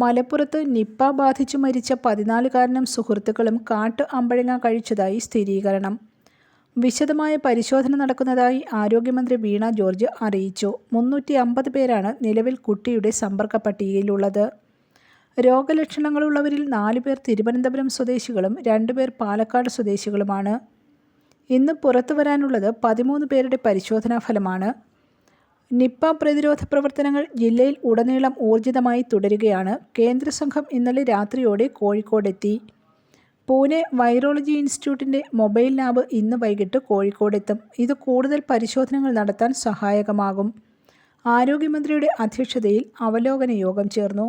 മലപ്പുറത്ത് നിപ്പ ബാധിച്ചു മരിച്ച പതിനാലുകാരനും സുഹൃത്തുക്കളും കാട്ടു അമ്പഴങ്ങ കഴിച്ചതായി സ്ഥിരീകരണം. വിശദമായ പരിശോധന നടക്കുന്നതായി ആരോഗ്യമന്ത്രി വീണ ജോർജ് അറിയിച്ചു. മുന്നൂറ്റി അമ്പത് പേരാണ് നിലവിൽ കുട്ടിയുടെ സമ്പർക്ക പട്ടികയിലുള്ളത്. രോഗലക്ഷണങ്ങളുള്ളവരിൽ നാല് പേർ തിരുവനന്തപുരം സ്വദേശികളും രണ്ടുപേർ പാലക്കാട് സ്വദേശികളുമാണ്. ഇന്ന് പുറത്തു വരാനുള്ളത് പതിമൂന്ന് പേരുടെ പരിശോധനാ ഫലമാണ് നിപ്പ പ്രതിരോധ പ്രവർത്തനങ്ങൾ ജില്ലയിൽ ഉടനീളം ഊർജിതമായി തുടരുകയാണ്. കേന്ദ്ര സംഘം ഇന്നലെ രാത്രിയോടെ കോഴിക്കോടെത്തി. പൂനെ വൈറോളജി ഇൻസ്റ്റിറ്റ്യൂട്ടിന്റെ മൊബൈൽ ലാബ് ഇന്ന് വൈകിട്ട് കോഴിക്കോടെത്തും. ഇത് കൂടുതൽ പരിശോധനകൾ നടത്താൻ സഹായകമാകും. ആരോഗ്യമന്ത്രിയുടെ അധ്യക്ഷതയിൽ അവലോകന യോഗം ചേർന്നു.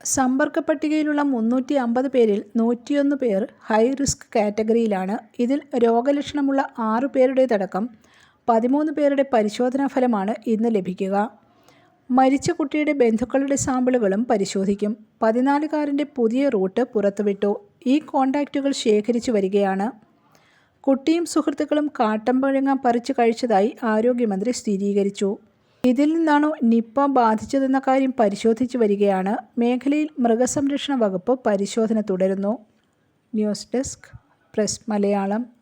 സമ്പർക്ക പട്ടികയിലുള്ള മുന്നൂറ്റി അമ്പത് പേരിൽ നൂറ്റിയൊന്ന് പേർ ഹൈ റിസ്ക് കാറ്റഗറിയിലാണ്. ഇതിൽ രോഗലക്ഷണമുള്ള ആറു പേരുടേതടക്കം പതിമൂന്ന് പേരുടെ പരിശോധനാ ഫലമാണ് ഇന്ന് ലഭിക്കുക. മരിച്ച കുട്ടിയുടെ ബന്ധുക്കളുടെ സാമ്പിളുകളും പരിശോധിക്കും. പതിനാലുകാരന്റെ പുതിയ റൂട്ട് പുറത്തുവിട്ടു. ഈ കോണ്ടാക്റ്റുകൾ ശേഖരിച്ചു വരികയാണ്. കുട്ടിയും സുഹൃത്തുക്കളും കാട്ടമ്പഴങ്ങ പറിച്ചു കഴിച്ചതായി ആരോഗ്യമന്ത്രി സ്ഥിരീകരിച്ചു. ഇതിൽ നിന്നാണോ നിപ്പ ബാധിച്ചതെന്ന കാര്യം പരിശോധിച്ചു വരികയാണ്. മേഖലയിൽ മൃഗസംരക്ഷണ വകുപ്പ് പരിശോധന തുടരുന്നു. News desk press Malayalam.